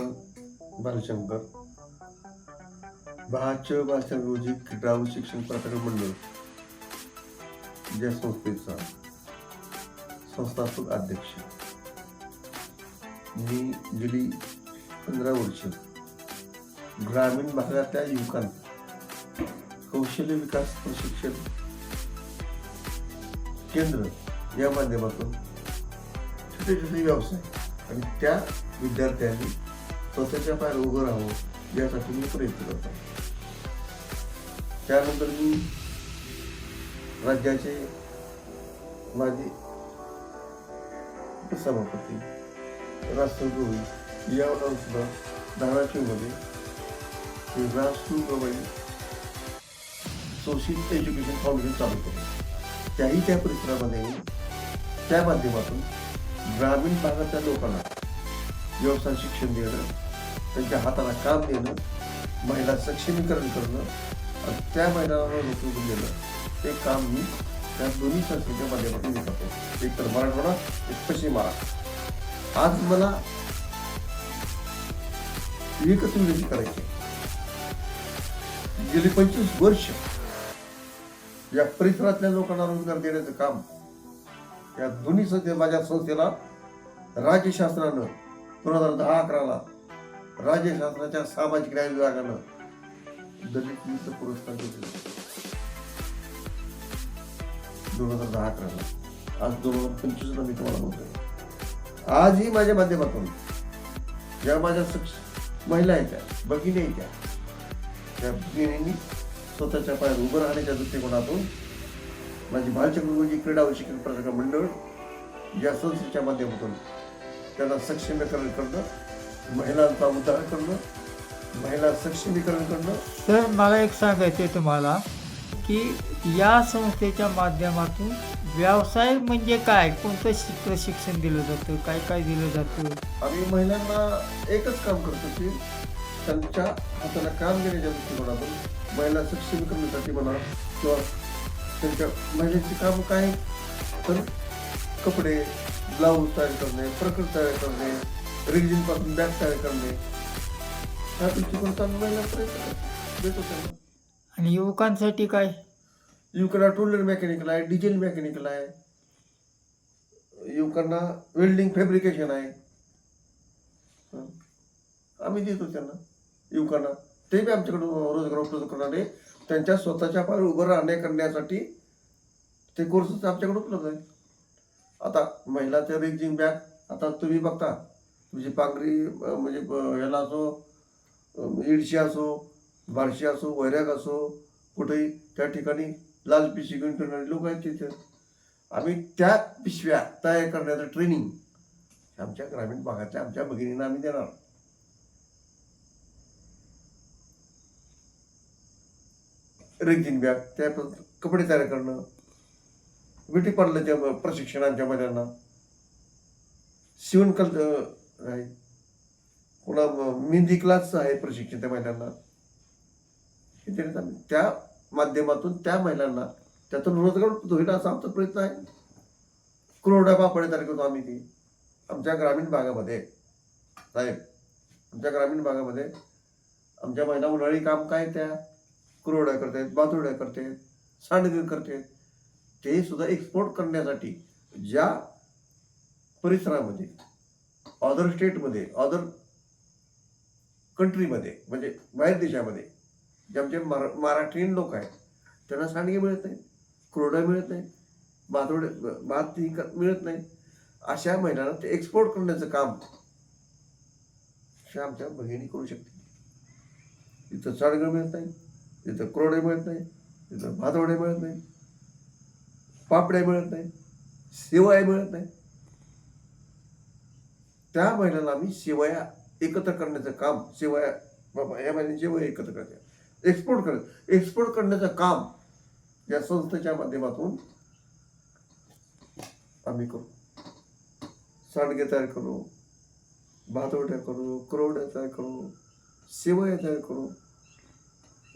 मी प्रशांत दहा बहाच भाषा रोजी क्रीडाऊ शिक्षण प्राथमिक मंडळ या संस्थेचा संस्थापक अध्यक्ष. मी गेली पंधरा वर्ष ग्रामीण भागातल्या युवकांना कौशल्य विकास प्रशिक्षण केंद्र या माध्यमातून छोटे छोटे व्यवसाय आणि त्या विद्यार्थ्यांनी स्वतःच्या पायावर उभं राहावं यासाठी मी प्रयत्न करतो. त्यानंतर मी राज्याचे माजी उपसभापती राष्ट्रद्रोही यावर सुद्धा धाराशिवमध्ये श्री राष्ट्रू सोशल एज्युकेशन फाउंडेशन चालू केलं. त्याही त्या परिसरामध्ये त्या माध्यमातून ग्रामीण भागातल्या लोकांना व्यवसाय शिक्षण देणं त्यांच्या हाताला काम देणं महिला सक्षमीकरण करणं आणि त्या महिलांना रोखून देणं ते काम मी त्या दोन्ही संस्थेच्या माध्यमातून मी करतो एक तर मराठवाडा एक पश्चिम महाराष्ट्र. आज मला एकच विनंती करायची गेली पंचवीस वर्ष या परिसरातल्या लोकांना रोजगार देण्याचं काम या दोन्ही संस्थे माझ्या संस्थेला राज्य शासनानं दोन हजार दहा अकराला राज्यशास्त्राच्या सामाजिक न्याय विभागानं दलित मित्र पुरस्कार घेतले. दोन हजार दहा अकराला. आज दोन हजार पंचवीसला मी तुम्हाला बोलतोय. आजही माझ्या माध्यमातून ज्या माझ्या सक्ष महिला आहेत त्या भगिनी आहेत त्या त्या भगिनींनी स्वतःच्या पायात उभं राहण्याच्या दृष्टिकोनातून माझी बालचक्रवर्ती क्रीडा व शिक्षण मंडळ या संस्थेच्या माध्यमातून त्यांना सक्षमीकरण करणं महिलांचा उद्धार करणं महिला सक्षमीकरण करणं. सर मला एक सांगायचं आहे तुम्हाला की या संस्थेच्या माध्यमातून व्यवसाय म्हणजे काय? कोणतं प्रशिक्षण दिलं जातं? काय काय दिलं जातं? आम्ही महिलांना एकच काम करतो की त्यांच्या हाताला काम देण्याच्या दृष्टिकोनातून महिला सक्षमीकरणासाठी म्हणा किंवा त्यांच्या महिलांची काम काय? तर कपडे ब्लाऊज तयार करणे प्रकट तयार करणे रेग्झिनपासून बॅग तयार करणे. ह्या प्रयत्न करतो. देतो त्यांना. आणि युवकांसाठी काय? युवकांना टू व्हीलर मेकॅनिकल आहे डिझेल मेकॅनिकल आहे. युवकांना वेल्डिंग फॅब्रिकेशन आहे. आम्ही देतो त्यांना युवकांना. ते बी आमच्याकडून रोजगार उपलब्ध करणारे. त्यांच्या स्वतःच्या पायावर उभं राहणे करण्यासाठी ते कोर्सेस आमच्याकडे उपलब्ध आहेत. आता महिलाचं रेजिंग बॅग आता तुम्ही बघता तुमची पांघरी म्हणजे ह्याला असो इडशी असो बारशी असो वैराग असो कुठेही त्या ठिकाणी लाल पिशवी घेऊन फिरणारे लोक आहेत तिथे. आम्ही त्या पिशव्या तयार करण्याचं ट्रेनिंग आमच्या ग्रामीण भागातल्या आमच्या भगिनींना आम्ही देणार. रेग्जिंग बॅग त्या प- कपडे तयार करणं ब्युटी पार्लरच्या प्रशिक्षणांच्या महिलांना. शिवणकल अं, आहे पुन्हा मेहंदी क्लास आहे प्रशिक्षण त्या महिलांना त्या माध्यमातून त्या महिलांना त्यातून रोजगार होईल असा आमचा प्रयत्न आहे. क्रोडा पापडे तयार करतो आम्ही ती. आमच्या ग्रामीण भागामध्ये साहेब आमच्या ग्रामीण भागामध्ये आमच्या महिला उन्हाळी काम काय त्या? कुरवड्या करतात बातुड्या करतात सांडगे करतात ते सुद्धा एक्सपोर्ट करण्यासाठी ज्या परिसरामध्ये अदर स्टेटमध्ये अदर कंट्रीमध्ये म्हणजे बाहेर देशामध्ये जे आमचे मरा महाराष्ट्रीयन लोक आहेत त्यांना सांडगे मिळत नाही क्रोडं मिळत नाही भातोडे भात ही मिळत नाही अशा महिलांना ते एक्सपोर्ट करण्याचं काम अशा आमच्या बहिणी करू शकते इथं सांडगं मिळत नाही इथं क्रोडे मिळत नाही इथं भातवडे मिळत नाही पापड्या मिळत नाही शेवया मिळत नाही त्या महिलांना आम्ही शेवया एकत्र करण्याचं काम शेवया बाबा या महिन्याने शेवया एकत्र करायच्या एक्सपोर्ट करायचं एक्सपोर्ट करण्याचं काम या संस्थेच्या माध्यमातून आम्ही करू. सांडगे तयार करू भातवड्या करू करोड्या तयार करू शेवया तयार करू.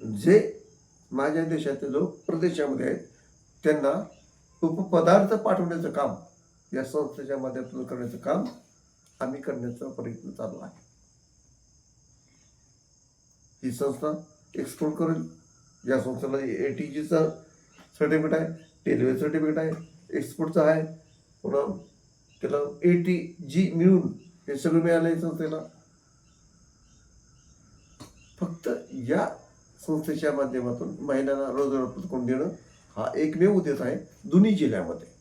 जे माझ्या देशातील लोक प्रदेशामध्ये आहेत त्यांना उपपदार्थ पाठवण्याचं काम या संस्थेच्या माध्यमातून करण्याचं काम आम्ही करण्याचा प्रयत्न चालू आहे. ही संस्था एक्सपोर्ट करेल. या संस्थेला ए टी जीचं सर्टिफिकेट आहे रेल्वे सर्टिफिकेट आहे एक्सपोर्टचं आहे. पुन्हा त्याला ए टी जी मिळून हे सगळं मिळालं आहे संस्थेला. फक्त या संस्थेच्या माध्यमातून महिलांना रोजगार उपलब्ध करून देणं हा एकमेव उद्देश आहे दोन्ही जिल्ह्यामध्ये.